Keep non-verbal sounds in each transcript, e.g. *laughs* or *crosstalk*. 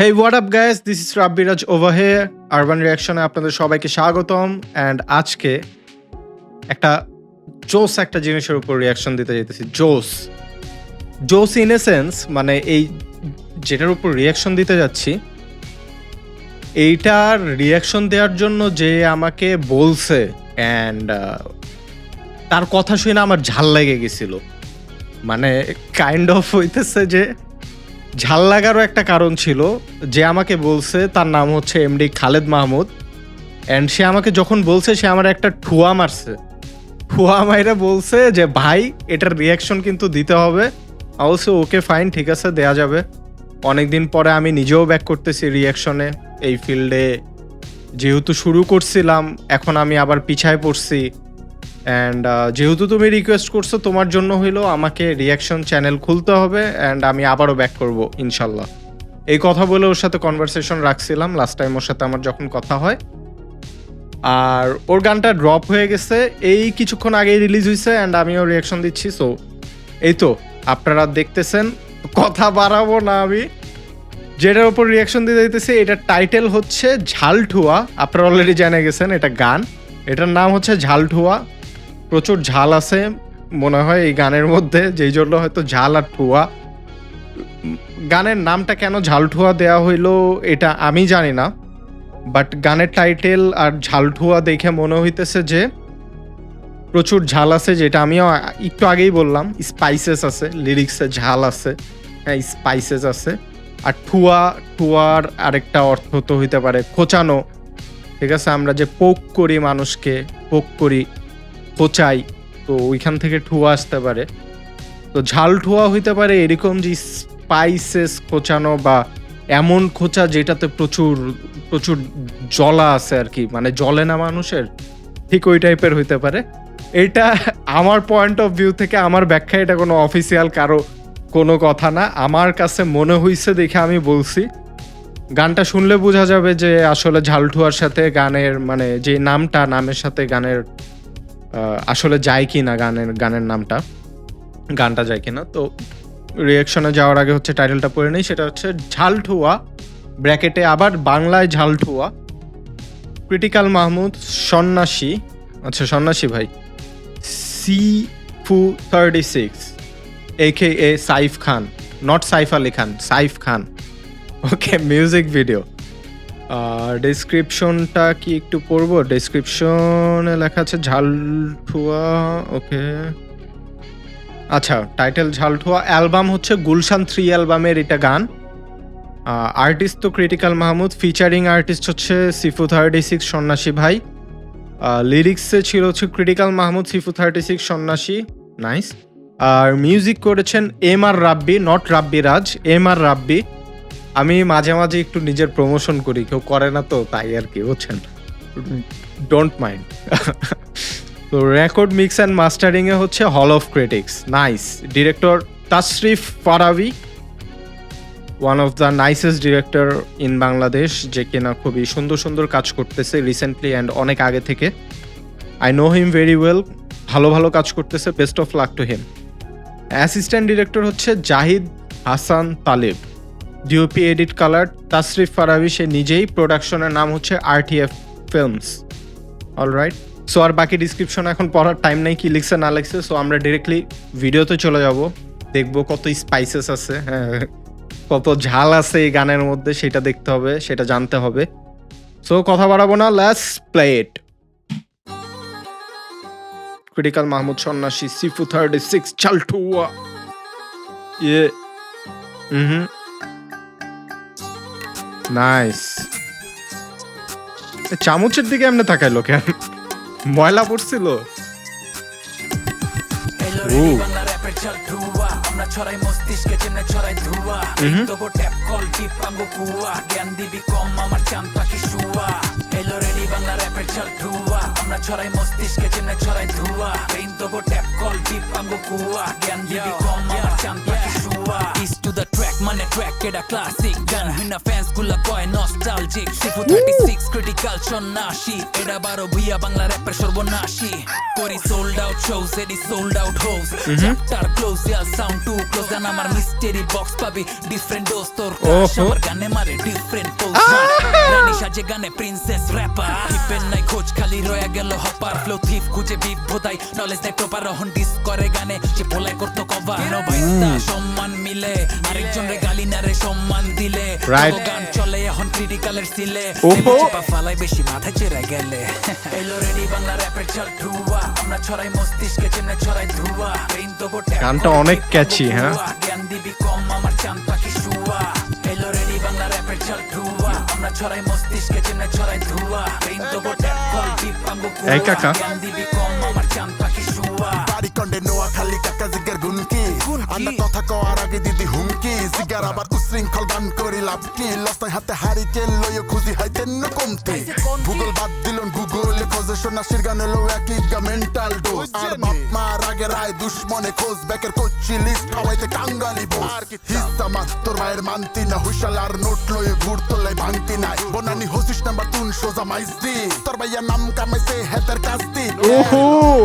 Hey what up guys this is Rabbiraj over here urban রিয়াকশনে আপনাদের সবাইকে স্বাগতম and আজকে একটা জোস একটা জিনিসের উপর রিয়াকশন দিতে যেতেছি জোস। জোস ইন এ সেন্স মানে এই যেটার উপর রিয়াকশন দিতে যাচ্ছি, এইটার রিয়াকশন দেওয়ার জন্য যে আমাকে বলছে অ্যান্ড তার কথা শুনে আমার ঝাল লেগে গেছিল। মানে কাইন্ড অফ হইতেছে যে ঝাল লাগারও একটা কারণ ছিল, যে আমাকে বলছে, তার নাম হচ্ছে এমডি খালেদ মাহমুদ অ্যান্ড সে আমাকে যখন বলছে, সে আমার একটা ঠুয়া মারছে। ঠুয়া মাইরা বলছে যে, ভাই, এটার রিয়াকশন কিন্তু দিতে হবে। অবশ্য ওকে ফাইন ঠিক আছে, দেয়া যাবে। অনেকদিন পরে আমি নিজেও ব্যাক করতেছি রিয়াকশনে এই ফিল্ডে যেহেতু শুরু করছিলাম, এখন আমি আবার পিছায় পড়ছি। অ্যান্ড যেহেতু তুমি রিকোয়েস্ট করছ, তোমার জন্য হইল আমাকে রিয়াকশন চ্যানেল খুলতে হবে অ্যান্ড আমি আবারও ব্যাক করব, ইনশাল্লাহ। এই কথা বলে ওর সাথে কনভারসেশন রাখছিলাম লাস্ট টাইম ওর সাথে আমার যখন কথা হয়। আর ওর গানটা ড্রপ হয়ে গেছে, এই কিছুক্ষণ আগেই রিলিজ হয়েছে অ্যান্ড আমিও রিয়াকশন দিচ্ছি সো এই তো, আপনারা দেখতেছেন, কথা বাড়াবো না আমি। যেটার উপর রিয়াকশন দিতে দিতেছি এটার টাইটেল হচ্ছে ঝালঠুয়া, আপনারা অলরেডি জেনে গেছেন, এটা গান। এটার নাম হচ্ছে ঝালঠুয়া। প্রচুর ঝাল আছে, মনে হয় এই গানের মধ্যে, যেই জন্য হয়তো ঝাল আর ঠুয়া। গানের নামটা কেন ঝালঠুয়া দেওয়া হইল এটা আমি জানি না বাট গানের টাইটেল আর ঝালঠুয়া দেখে মনে হইতেছে যে, প্রচুর ঝাল আছে যেটা আমিও একটু আগেই বললাম স্পাইসেস আছে লিরিক্সে ঝাল আছে হ্যাঁ স্পাইসেস আছে। আর ঠুয়া, ঠুয়ার আরেকটা অর্থ তো হইতে পারে খোঁচানো। ঠিক আছে, আমরা যে পোক করি মানুষকে, পোক করি খোঁচাই তো ওইখান থেকে ঠুয়া আসতে পারে। তো ঝাল ঠুয়া হইতে পারে এরকম যে স্পাইসেস খোঁচানো বা এমন খোঁচা যেটাতে প্রচুর প্রচুর জলা আছে আর কি মানে জলে না মানুষের, ঠিক ওই টাইপের হইতে পারে। এটা আমার পয়েন্ট অফ ভিউ থেকে আমার ব্যাখ্যা এটা কোনো অফিসিয়াল কারও কোনো কথা না। আমার কাছে মনে হইছে দেখে আমি বলছি। গানটা শুনলে বোঝা যাবে যে আসলে ঝালঠুয়ার সাথে গানের মানে যে নামটা, নামের সাথে গানের আসলে যায় কি না গানের গানের নামটা, গানটা যায় কি না তো রিয়াকশনে যাওয়ার আগে হচ্ছে টাইটেলটা পড়ে নেই, সেটা হচ্ছে ঝালঠুয়া ব্র্যাকেটে আবার বাংলায় ঝালঠুয়া। ক্রিটিক্যাল মাহমুদ, সন্ন্যাসী আচ্ছা সন্ন্যাসী ভাই সি ফু thirty six aka Saif Khan not Saif Ali Khan, Saif Khan. Okay music video আর ডেসক্রিপশনটা কি একটু পড়ব? ডেসক্রিপশনে লেখা আছে ঝালঠুয়া, ওকে। আচ্ছা টাইটেল ঝালঠুয়া অ্যালবাম হচ্ছে গুলশান থ্রি অ্যালবামের এটা গান। আর্টিস্ট তো ক্রিটিক্যাল মাহমুদ ফিচারিং আর্টিস্ট হচ্ছে সিফু থার্টি সিক্স সন্ন্যাসী ভাই। লিরিক্সে ছিল হচ্ছে Critical Mahmud Sifu thirty six সন্ন্যাসী নাইস আর মিউজিক করেছেন M R Rabbi not Rabbi Raj M R Rabbi. আমি মাঝে মাঝে একটু নিজের প্রমোশন করি, কেউ করে না তো, তাই আর কি, বুঝছেন? ডোন্ট মাইন্ড *laughs* তো রেকর্ড মিক্স অ্যান্ড মাস্টারিংয়ে হচ্ছে hall of critics nice director Tashrif Farabi one of the nicest director in Bangladesh যে কিনা খুবই সুন্দর সুন্দর কাজ করতেছে রিসেন্টলি অ্যান্ড অনেক আগে থেকে। I know him very well ভালো ভালো কাজ করতেছে best of luck to him assistant director হচ্ছে Zahid Hasan Talib DOP edit colour Tasrif Farabi সে নিজেই প্রোডাকশনের নাম হচ্ছে আরটিএফ ফিল্মস অলরাইট সো আর বাকি ডিসক্রিপশন এখন পড়ার টাইম নেই, কি লিখছে, না লিখছে সো আমরা ডিরেক্টলি ভিডিওতে চলে যাব। দেখব কত স্পাইসেস আছে হ্যাঁ। কত ঝাল আছে এই গানের মধ্যে, সেটা দেখতে হবে, সেটা জানতে হবে। সো কথা বাড়াবো না let's play it Critical Mahmud সন্ন্যাসী সিফু থার্টি সিক্স চালটুয়া ইয়ে হুম হুম নাইস চামচের দিকে এমনি তাকাইলো কেন? ময়লা পড়ছিল। ছড়াই মস্তিষ্কে চেনে ছড়াই ধুয়া তবু ট্যাপ কল টিপ পাঙ্গো কুয়া জ্ঞান দিবি কম আমার চাঁদ পাখি শুয়া এলো রেডি বাংলা র্যাপের চল ধুয়া আমরা ছড়াই মস্তিষ্কে চেনে ছড়াই ধুয়া পেইন তবু ট্যাপ কল টিপ পাঙ্গো কুয়া জ্ঞান দিবি কম আমার চাঁদ পাখি শুয়া ইস টু দ্য মানে ট্র্যাক এটা ক্লাসিক গান হিনা ফ্যান্সগুলা কয় নস্টালজিক সিফু 36 ক্রিটিক্যাল সন্ন্যাসী এটা বারো ভুইয়া বাংলা র্যাপের সর্বনাশী করি সোল্ড আউট শোস এডি সোল্ড আউট হোস চ্যাপ্টার ক্লোজ ইয়াল সাউন্ড টু ক্লোজ গান আমার মিস্টেরি বক্স পাবি ডিফারেন্ট ডোজ তোর আমার গানে মারে ডিফারেন্ট পোজ রানী সাজে গানে প্রিন্সেস র্যাপার হিপের নাই খোঁজ খালি রয়ে গেল হপার ফ্লো থিপ খুঁজে বিপ ভোদাই নলেজ নাই প্রপার রহন ডিস করে গানে যে পোলাই করতো কভার সম্মান মিলে আরেকজন রে গালি না রে সম্মান দিলে। Right. তোর গান চলে এখন ক্রিটিক্যালের সিলে। ওহো। ফালাই বেশি মাথা চেরা গেলে। এলো রেডি বাংলা র্যাপের চাল ঠুয়া আমরা ছড়াই মস্তিষ্কে চেনে ছড়াই ধুয়া। ব্রেইন তো গোটে গানটা অনেক catchy, হ্যাঁ? জ্ঞান দিবি কম আমার চান পাখি শুয়া। এলো রেডি বাংলা র্যাপের চাল ঠুয়া আমরা ছড়াই মস্তিষ্কে চেনে ছড়াই ধুয়া। ব্রেইন তো গোটে কল আঙ্গু এই কাকা। জ্ঞান দিবি কম আমার চান পাখি শুয়া। বাড়ি কন্ডে নোয়া খালি কাকা জিগের গুনকি আন্না কথা কওয়ার আগে দিদি হুমকি। জিগার আবার উশৃঙ্খল গান করি লাভ কি? লস্তায় হাতে হারি কেল লইও খুঁজি হাইতেন ন কমতে? ভূগোল বাদ দিলন গুগল খোঁজে সন্ন্যাসীর গান হলো একই গা মেন্টাল ডোজ আর বাপ মা রাগে রায় দুশ্মনে খোঁজ ব্যাকের কোচ্ছি লিস্ট খাওয়াইতে কাঙ্গালি বোস হিস্সা মা তোর মায়ের মানতি না হুইশাল আর নোট লয়ে ঘুর তোলাই ভাঙতি নাই। বনানি হসিস নাম্বার তুন সোজা মাইস্তি তোর ভাইয়া নাম কামাইছে হেতের কাস্তি। ওহো।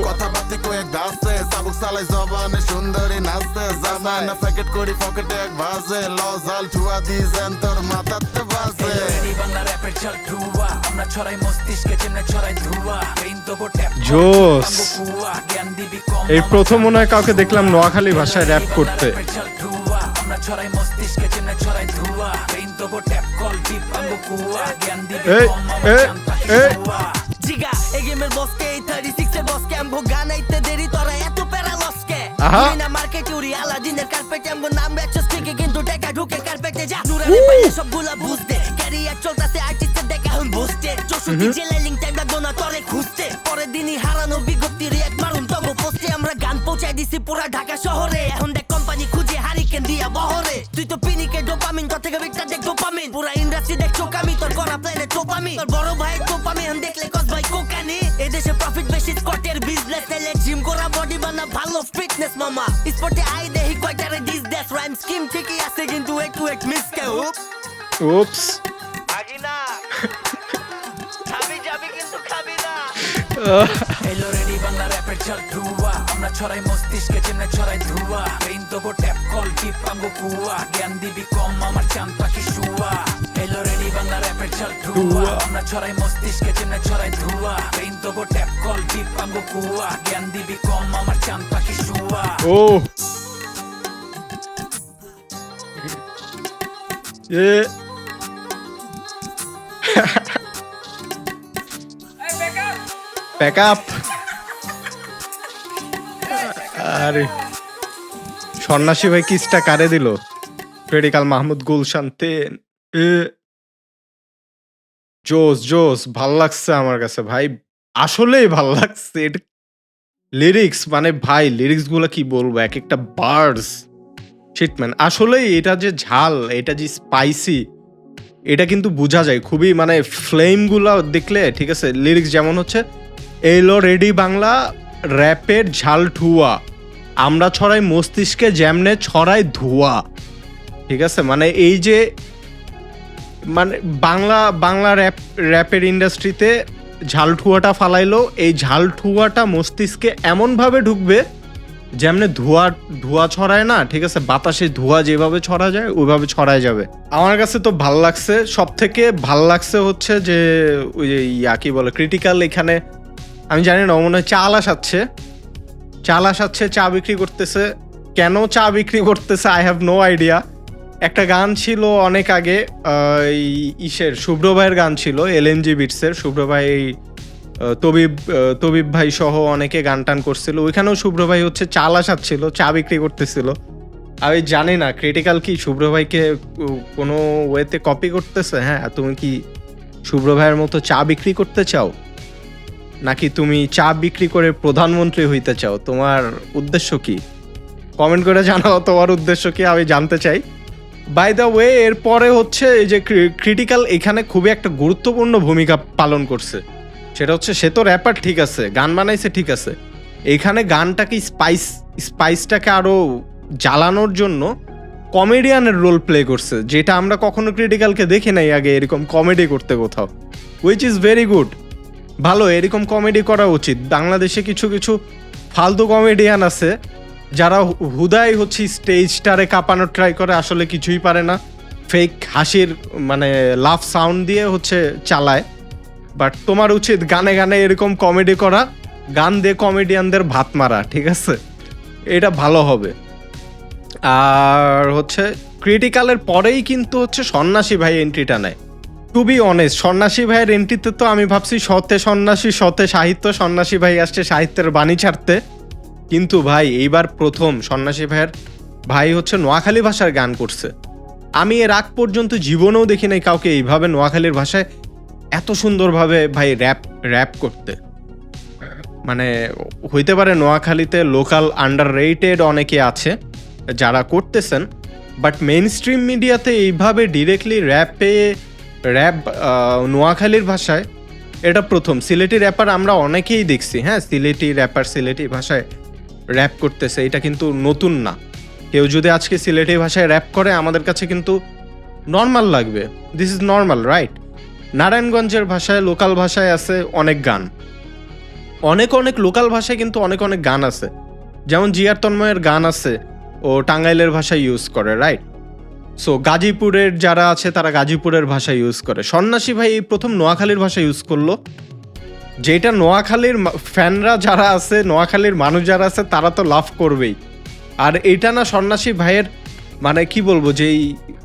কথাবার্তি কয়েক দাসে চাবুক চালাই জবানে সুন্দরী নাচতে। জামানা প্যাকেট করি পকেটে এক ভাজে লজাল ছুয়া দিয়েছেন তোর মাথাতে বাজে। বাংলা র্যাপের চাল ঠুয়া আমরা ছড়াই মস্তিষ্কে ছড়াই ধুয়া। ব্রেইন তো গোটে জোস। এই প্রথম মনে হয় কাউকে দেখলাম নোয়াখালী ভাষায় র্যাপ করতে। আমরা ছড়াই মস্তিষ্কে ছড়াই ধুয়া। ব্রেইন তো গোটে কল ডিপ আঙ্গু কুয়া জ্ঞান দিবি কম আমার জিগা এই গেমের বসকে এই থার্টি সিক্স এর বসকে আমগো গানাইতে দেরি তোরা এত প্যারা লসকে না মার্কেট উড়ি আলাদিনের কার্পেটে আমগো নাম বেচছস পাইলে সবগুলা বুঝতে। ক্যারিয়ার চলতাছে আর্টিস্টের দেখা এখন বুঝতে চৌষট্টি জেলায় লিঙ্ক টাইম লাগবো না তোরে খুঁজতে। পরের দিনই হারানো বিজ্ঞপ্তি রিয়াক্ট মারুন তগো পোস্টে আমরা গান পৌঁছাই দিছি পুরা ঢাকা শহরে। এখন দেখ কোম্পানি খুঁজে হারিকেন দিয়া বহরে। তুই তো পিনিকে ডোপামিন তোর থেকে বিকটা দেখ ডোপামিন পুরা ইন্ডাস্ট্রি দেখ চোকামি তোর করা প্ল্যানে চোপামি তোর বড় ভাই চোপামি এখন দেখলে কস ভাই কোকানি এদেশে প্রফিট বেশি স্কটের বিজনেস তাইলে জিম করা বডি বানা ভালো ফিটনেস মামা। স্পোর্টে আই দেহি কয়টারে দিস দেশ রাইম স্কিম ঠিকই আছে কিন্তু একটু এক মিস কে উপ উপস না। খাবি যাবি কিন্তু খাবি না। এলো রেডি বাংলা র্যাপের চাল ঠুয়া আমরা ছড়াই মস্তিষ্কে চেনে ছড়াই ধুয়া। ব্রেইন তো গোটে কল ডিপ আঙ্গু কুয়া। জ্ঞান দিবি কম আমার চান পাখি শুয়া। এলো রেডি বাংলা র্যাপের চাল ঠুয়া আমরা ছড়াই মস্তিষ্কে চেনে ছড়াই ধুয়া। ব্রেইন তো গোটে কল ডিপ আঙ্গু কুয়া। জ্ঞান দিবি কম আমার চান পাখি শুয়া। ও। এ প্যাক আপ আরে সন্ন্যাসী ভাই কিসটা কারে দিল? ক্রেডিকাল মাহমুদ গুলশান তেন। জোস জোস ভালো লাগছে আমার কাছে ভাই। আসলেই ভালো লাগছে। লিরিক্স মানে ভাই লিরিক্সগুলো কি বলব? এক একটা বার্ডস শিটম্যান আসলেই এটা যে ঝাল, এটা যে স্পাইসি এটা কিন্তু বোঝা যায়। খুবই মানে ফ্লেমগুলা দেখলে, ঠিক আছে লিরিক্স যেমন হচ্ছে, এলো রেডি বাংলা, র্যাপের ঝাল ঠুয়া, আমরা ছড়াই মস্তিষ্কে যেমনে ছড়াই ধোয়া। ঠিক আছে মানে এই যে মানে বাংলা বাংলা র্যাপ, র্যাপের ইন্ডাস্ট্রিতে ঝালঠুয়াটা ফালাইলো, এই ঝালঠুয়াটা মস্তিষ্কে এমনভাবে ঢুকবে যেমনে ধোয়া ধোয়া ছড়ায় না, ঠিক আছে, বাতাসে ধোয়া যেভাবে ছড়া যায়, ওইভাবে ছড়ায় যাবে। আমার কাছে তো ভালো লাগছে সব থেকে ভালো লাগছে হচ্ছে যে, ওই যে ইয়া, কি বলে ক্রিটিক্যাল এখানে, আমি জানি না মনে হয় চাল আসাচ্ছে চাল আসাচ্ছে চা বিক্রি করতেছে। কেন চা বিক্রি করতেছে? আই হ্যাভ নো আইডিয়া একটা গান ছিল অনেক আগে ইসের শুভ্র ভাইয়ের গান ছিল এল এন জি বিটসের শুভ্র ভাই তবিব তবিব ভাই সহ অনেকে গান টান করছিল। ওইখানেও শুভ্র ভাই হচ্ছে চাল আসাচ্ছিল চা বিক্রি করতেছিল। আমি জানি না ক্রিটিক্যাল কি? শুভ্র ভাইকে কোনো ওয়েতে কপি করতেছে? হ্যাঁ তুমি কি শুভ্র ভাইয়ের মতো চা বিক্রি করতে চাও? নাকি তুমি চা বিক্রি করে প্রধানমন্ত্রী হইতে চাও? তোমার উদ্দেশ্য কি? কমেন্ট করে জানাও, তোমার উদ্দেশ্য কি? আমি জানতে চাই। বাই দ্য ওয়ে এরপরে হচ্ছে এই যে ক্রিটিক্যাল এখানে খুবই একটা গুরুত্বপূর্ণ ভূমিকা পালন করছে। সেটা হচ্ছে, সে তো র্যাপার ঠিক আছে, গান বানাইছে, ঠিক আছে। এখানে গানটাকে স্পাইস স্পাইসটাকে আরও জ্বালানোর জন্য কমেডিয়ানের রোল প্লে করছে, যেটা আমরা কখনো ক্রিটিক্যালকে দেখি নাই আগে এরকম কমেডি করতে কোথাও। উইচ ইজ ভেরি গুড ভালো, এরকম কমেডি করা উচিত। বাংলাদেশে কিছু কিছু ফালতু কমেডিয়ান আছে, যারা হু- হুদাই হচ্ছে স্টেজটারে কাঁপানোর ট্রাই করে, আসলে কিছুই পারে না। ফেক হাসির মানে লাভ সাউন্ড দিয়ে হচ্ছে চালায়। বাট তোমার উচিত গানে গানে এরকম কমেডি করা। গান দিয়ে কমেডিয়ানদের ভাত মারা, ঠিক আছে? এটা ভালো হবে। আর হচ্ছে ক্রিটিক্যালের পরেই কিন্তু হচ্ছে সন্ন্যাসী ভাই এন্ট্রিটা নেয়। টু বি অনেস্ট সন্ন্যাসী ভাইয়ের এন্ট্রিতে তো আমি ভাবছি সতে সন্ন্যাসী, সতে সাহিত্য, সন্ন্যাসী ভাই আসছে সাহিত্যের বাণী ছাড়তে। কিন্তু ভাই, এইবার প্রথম সন্ন্যাসী ভাইয়ের ভাই হচ্ছে নোয়াখালী ভাষার গান করছে। আমি এর আগ পর্যন্ত জীবনেও দেখি নাই কাউকে এইভাবে নোয়াখালীর ভাষায় এত সুন্দরভাবে ভাই র্যাপ র্যাপ করতে। মানে হইতে পারে নোয়াখালীতে লোকাল আন্ডার রেটেড অনেকে আছে, যারা করতেছেন বাট মেইন স্ট্রিম মিডিয়াতে এইভাবে ডিরেক্টলি র্যাপে র্যাপ নোয়াখালীর ভাষায়, এটা প্রথম। সিলেটি র্যাপার আমরা অনেকেই দেখছি হ্যাঁ? সিলেটি র্যাপার সিলেটি ভাষায় র্যাপ করতেছে, এটা কিন্তু নতুন না। কেউ যদি আজকে সিলেটি ভাষায় র্যাপ করে, আমাদের কাছে কিন্তু নর্মাল লাগবে। দিস ইজ নর্মাল রাইট নারায়ণগঞ্জের ভাষায়, লোকাল ভাষায় আছে অনেক গান। অনেক অনেক লোকাল ভাষায় কিন্তু অনেক অনেক গান আছে। যেমন জিয়ার তন্ময়ের গান আছে, ও টাঙ্গাইলের ভাষা ইউজ করে রাইট সো গাজীপুরের যারা আছে, তারা গাজীপুরের ভাষা ইউজ করে। সন্ন্যাসী ভাই এই প্রথম নোয়াখালীর ভাষা ইউজ করল। যেটা নোয়াখালীর ফ্যানরা যারা আছে, নোয়াখালীর মানুষ যারা আছে, তারা তো লাভ করবেই। আর এটা না সন্ন্যাসী ভাইয়ের মানে কি বলব যে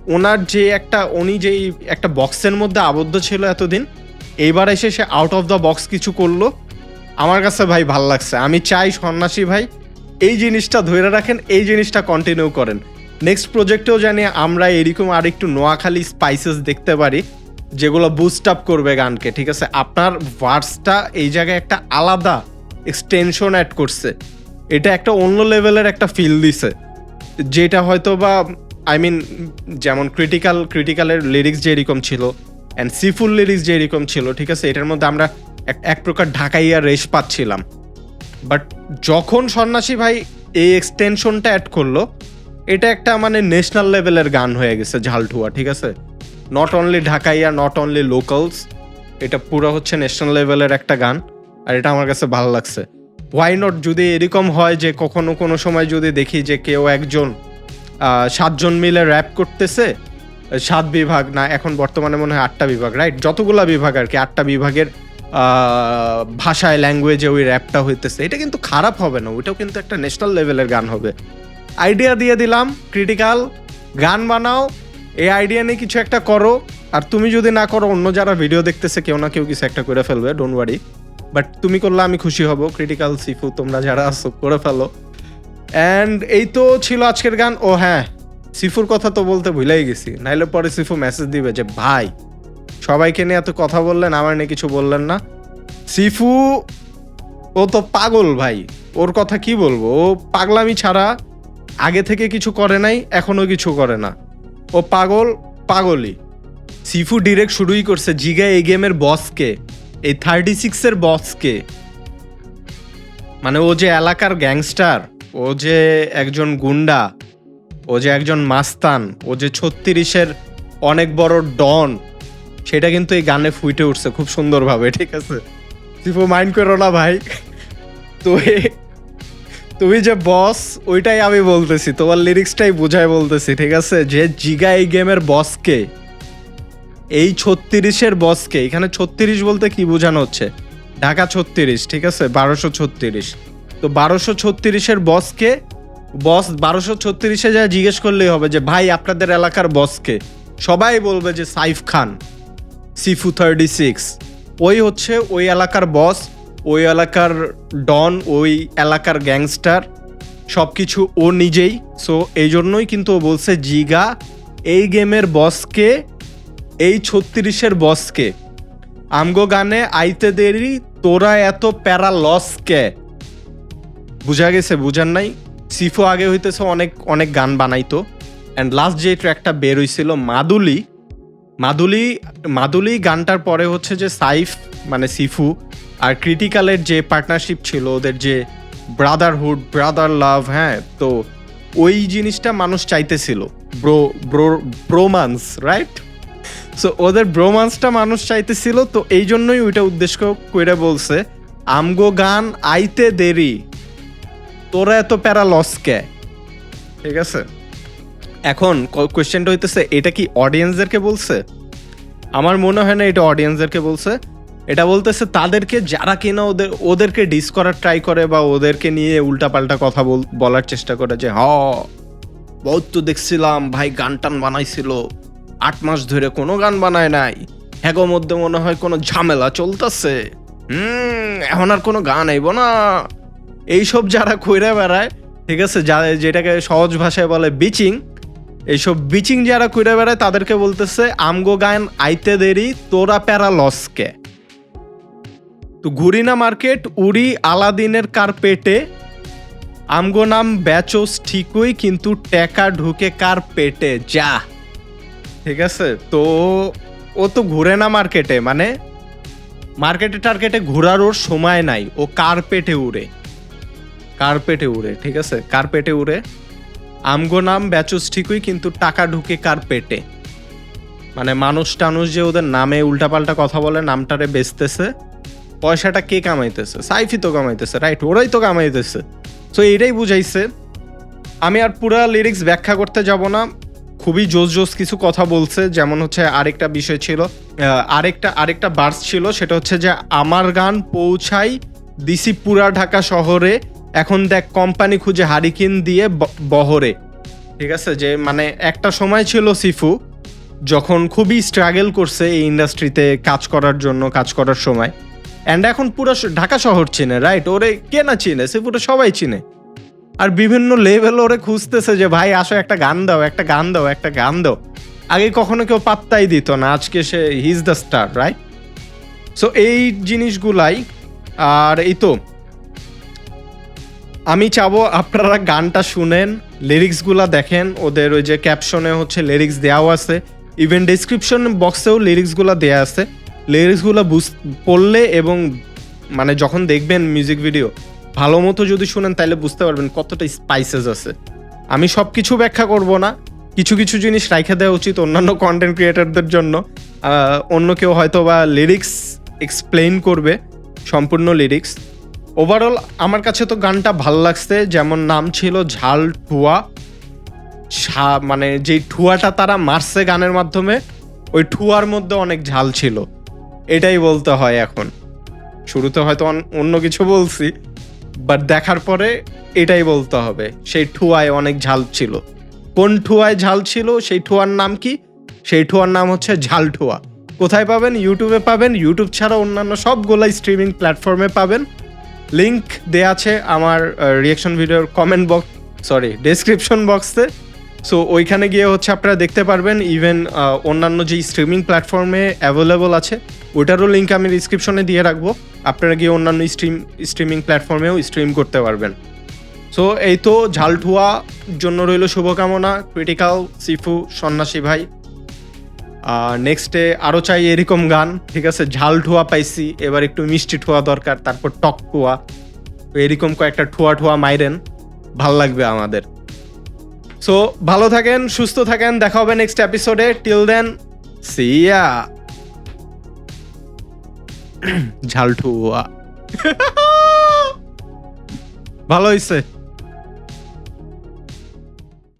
ওনার যে একটা, উনি যেই একটা বক্সের মধ্যে আবদ্ধ ছিল এতদিন, এইবার এসে সে আউট অফ দ্য বক্স কিছু করল। আমার কাছে ভাই ভালো লাগছে। আমি চাই সন্ন্যাসী ভাই এই জিনিসটা ধরে রাখেন, এই জিনিসটা কন্টিনিউ করেন। নেক্সট প্রজেক্টেও জানি আমরা এরকম আর একটু নোয়াখালী স্পাইসেস দেখতে পারি, যেগুলো বুস্ট আপ করবে গানকে, ঠিক আছে? আপনার ভার্সটা এই জায়গায় একটা আলাদা এক্সটেনশন অ্যাড করছে। এটা একটা অন্য লেভেলের একটা ফিল দিছে। যেটা হয়তো বা আই মিন যেমন ক্রিটিক্যাল ক্রিটিক্যালের লিরিক্স যেরকম ছিল অ্যান্ড সিফুল লিরিক্স যেরকম ছিল, ঠিক আছে? এটার মধ্যে আমরা এক- প্রকার ঢাকাইয়া রেশ পাচ্ছিলাম। বাট যখন সন্ন্যাসী ভাই এই এক্সটেনশনটা অ্যাড করল, এটা একটা মানে ন্যাশনাল লেভেলের গান হয়ে গেছে ঝালঠুয়া, ঠিক আছে? নট অনলি ঢাকাইয়া নট অনলি লোকালস এটা পুরো হচ্ছে ন্যাশনাল লেভেলের একটা গান, আর এটা আমার কাছে ভালো লাগছে। ওয়াই নট যদি এরকম হয় যে কখনো কোনো সময় যদি দেখি যে কেউ একজন সাতজন মিলে র্যাপ করতেছে। সাত বিভাগ, না, এখন বর্তমানে মনে হয় আটটা বিভাগ রাইট যতগুলা বিভাগ আর কি, আটটা বিভাগের ভাষায় ল্যাঙ্গুয়েজে ওই র্যাপটা হইতেছে। এটা কিন্তু খারাপ হবে না, ওইটাও কিন্তু একটা ন্যাশনাল লেভেলের গান হবে। আইডিয়া দিয়ে দিলাম ক্রিটিক্যাল গান বানাও, এই আইডিয়া নিয়ে কিছু একটা করো। আর তুমি যদি না করো, অন্য যারা ভিডিও দেখতেছে, কেউ না কেউ কিছু একটা করে ফেলবে ডোন্ট ওয়ারি বাট তুমি করলে আমি খুশি হব ক্রিটিক্যাল সিফু তোমরা যারা আসো করে ফেলো। অ্যান্ড এই তো ছিল আজকের গান। ও হ্যাঁ সিফুর কথা তো বলতে ভুলেই গেছি। নাইলে পরে সিফু মেসেজ দিবে যে, ভাই, সবাইকে নিয়ে এত কথা বললেন, আমার নিয়ে কিছু বললেন না। সিফু, ও তো পাগল ভাই। ওর কথা কি বলব? ও পাগলামি ছাড়া আগে থেকে কিছু করে নাই এখনও কিছু করে না। ও পাগল, পাগলই। সিফু ডিরেক্ট শুরুই করছে জিগা এই গেমের বসকে এই থার্টি সিক্সের বসকে মানে ও যে এলাকার গ্যাংস্টার ও যে একজন গুন্ডা, ও যে একজন মাস্তান, ও যে ছত্রিশের অনেক বড় ডন, সেটা কিন্তু এই গানে ফুটে উঠছে খুব সুন্দরভাবে, ঠিক আছে? সিফু মাইন্ড করো না ভাই। তো তুমি যে বস, ওইটাই আমি বলতেছি, তোমার লিরিক্সটাই বুঝাই বলতেছি, ঠিক আছে? যে জিগা এই গেমের বসকে, এই ছত্রিশের বসকে, এখানে ছত্রিশ বলতে কি বোঝানো হচ্ছে? ঢাকা ছত্রিশ, ঠিক আছে? বারোশো ছত্রিশ। তো বারোশো ছত্রিশের বসকে, বস বারোশো ছত্রিশে যা জিজ্ঞেস করলেই হবে যে, ভাই, আপনাদের এলাকার বসকে? সবাই বলবে যে, Saif Khan, Sifu thirty six. ওই হচ্ছে ওই এলাকার বস, ওই এলাকার ডন, ওই এলাকার গ্যাংস্টার সব কিছু ও নিজেই। সো এই জন্যই কিন্তু ও বলছে, জিগা, এই গেমের বসকে, এই ছত্রিশের বসকে। আমগো গানে আইতে দেরি, তোরা এত প্যারা লস কে? বুঝা গেছে, বুঝার নাই। সিফু আগে হইতেছে অনেক অনেক গান বানাইতো। অ্যান্ড লাস্ট যে ট্র্যাকটা বের হইছিল, মাদুলি। মাদুলি মাদুলি গানটার পরে হচ্ছে যে সাইফ মানে সিফু আর ক্রিটিক্যালের যে পার্টনারশিপ ছিল, ওদের যে ব্রাদারহুড ব্রাদার লাভ হ্যাঁ তো ওই জিনিসটা মানুষ চাইতেছিল। Bro bro bromance right so ওদের ব্রোমান্সটা মানুষ চাইতেছিল, তো এই জন্যই ওইটা উদ্দেশ্য করে বলছে, আমগো গান আইতে দেরি। তোরা এত প্যারা লস কে? ঠিক আছে? এখন কোয়েশ্চেনটা হইতেছে, এটা কি অডিয়েন্সদেরকে বলছে? আমার মনে হয় না এটা অডিয়েন্সদেরকে বলছে। এটা বলতেছে তাদেরকে, যারা কিনা ওদের, ওদেরকে ডিস করার ট্রাই করে বা ওদেরকে নিয়ে উল্টাপাল্টা কথা বল- বলার চেষ্টা করে যে, হ, বহুত তো দেখছিলাম, ভাই গান টান বানাইছিল। আট মাস ধরে কোনো গান বানায় নাই। হ্যাগো মধ্যে মনে হয় কোনো ঝামেলা চলতেছে। হুম, এখন আর কোনো গান আইব না। এইসব যারা কইরা বেড়ায়, ঠিক আছে, যা যেটাকে সহজ ভাষায় বলে বিচিং এইসব বিচিং যারা কইরা বেড়ায়, তাদেরকে বলতেছে, আমগো গান আইতে দেরি, তোরা প্যারা লসকে। তো ঘুরিনা মার্কেট, উড়ি আলাদিনের কার্পেটে, আমগো নাম ব্যাচোস ঠিকই, কিন্তু টেকা ঢুকে কার পেটে যা। ঠিক আছে, তো ও তো ঘুরে না মার্কেটে মানে মার্কেটে টার্কেটে ঘোরার ওর সময় নাই, ও কার্পেটে উড়ে। কার্পেটে উড়ে, ঠিক আছে? কার্পেটে উড়ে। আমগো নাম ব্যাচুস ঠিকই, কিন্তু টাকা ঢুকে কার্পেটে। মানে মানুষ টানুষ যে ওদের নামে উল্টাপাল্টা কথা বলে, নামটারে বেচতেছে, পয়সাটা কে কামাইতেছে? সাইফি তো কামাইতেছে, রাইট? ওরাই তো কামাইতেছে। তো এটাই বুঝাইছে। আমি আর পুরা লিরিক্স ব্যাখ্যা করতে যাব না। খুবই জোস জোস কিছু কথা বলছে, যেমন হচ্ছে আরেকটা বিষয় ছিল আরেকটা আরেকটা বার্স ছিল, সেটা হচ্ছে যে আমার গান পৌঁছাই দিসি পুরা ঢাকা শহরে এখন দেখ কোম্পানি খুঁজে হারিকিন দিয়ে বহরে। ঠিক আছে? যে মানে একটা সময় ছিল সিফু, যখন খুবই স্ট্রাগল করছে এই ইন্ডাস্ট্রিতে কাজ করার জন্য, কাজ করার সময়। অ্যান্ড এখন পুরো ঢাকা শহর চিনে রাইট ওরে কে না চিনে? সিফুটা সবাই চিনে। আর বিভিন্ন লেভেল ওরে খুঁজতেছে যে, ভাই, আসো, একটা গান দাও, একটা গান দাও, একটা গান দাও। আগে কখনো কেউ পাত্তাই দিত না, আজকে সে he's the star right so এই জিনিসগুলাই, আর এই তো আমি চাবো আপনারা গানটা শুনেন লিরিক্সগুলা দেখেন, ওদের ওই যে ক্যাপশনে হচ্ছে লিরিক্স দেওয়াও আছে ইভেন ডিসক্রিপশন বক্সেও লিরিক্সগুলো দেওয়া আছে। লিরিক্সগুলো বুঝ, পড়লে এবং মানে যখন দেখবেন মিউজিক ভিডিও ভালো মতো যদি শুনেন তাহলে বুঝতে পারবেন কতটা স্পাইসেস আছে। আমি সব কিছু ব্যাখ্যা করব না, কিছু কিছু জিনিস রাইখে দেওয়া উচিত অন্যান্য কন্টেন্ট ক্রিয়েটারদের জন্য। অন্য কেউ হয়তো বা লিরিক্স এক্সপ্লেইন করবে, সম্পূর্ণ লিরিক্স ওভারঅল আমার কাছে তো গানটা ভালো লাগছে। যেমন নাম ছিল ঝাল ঠুয়া। মানে যেই ঠুয়াটা তারা মারছে গানের মাধ্যমে, ওই ঠুয়ার মধ্যে অনেক ঝাল ছিল। এটাই বলতে হয় এখন। শুরুতে হয়তো অন- অন্য কিছু বলছি বাট দেখার পরে এটাই বলতে হবে, সেই ঠুয়ায় অনেক ঝাল ছিল। কোন ঠুয়ায় ঝাল ছিল, সেই ঠুয়ার নাম কি? সেই ঠুয়ার নাম হচ্ছে ঝাল ঠুয়া। কোথায় পাবেন? ইউটিউবে পাবেন। ইউটিউব ছাড়া অন্যান্য সবগুলাই স্ট্রিমিং প্ল্যাটফর্মে পাবেন। লিংক দেয়া আছে আমার রিয়াকশন ভিডিওর কমেন্ট বক্স সরি ডেসক্রিপশন বক্সে সো ওইখানে গিয়ে হচ্ছে আপনারা দেখতে পারবেন ইভেন অন্যান্য যেই স্ট্রিমিং প্ল্যাটফর্মে অ্যাভেলেবল আছে, ওইটারও লিঙ্ক আমি ডিসক্রিপশনে দিয়ে রাখব। আপনারা গিয়ে অন্যান্য স্ট্রিম স্ট্রিমিং প্ল্যাটফর্মেও স্ট্রিম করতে পারবেন। সো এই তো, ঝালঠুয়া জন্য রইল শুভকামনা ক্রিটিক্যাল সিফু সন্ন্যাসী ভাই। নেক্সটে আরও চাই এরকম গান, ঠিক আছে? ঝাল ঠুয়া পাইছি, এবার একটু মিষ্টি ঠুয়া দরকার, তারপর টক ঠুয়া। এরকম কয়েকটা ঠুয়া ঠুয়া মাইরেন, ভালো লাগবে আমাদের। সো ভালো থাকেন, সুস্থ থাকেন, দেখা হবে নেক্সট এপিসোডে টিল দেন সিয়া ঝাল ঠুয়া। *laughs* ভালো হয়েছে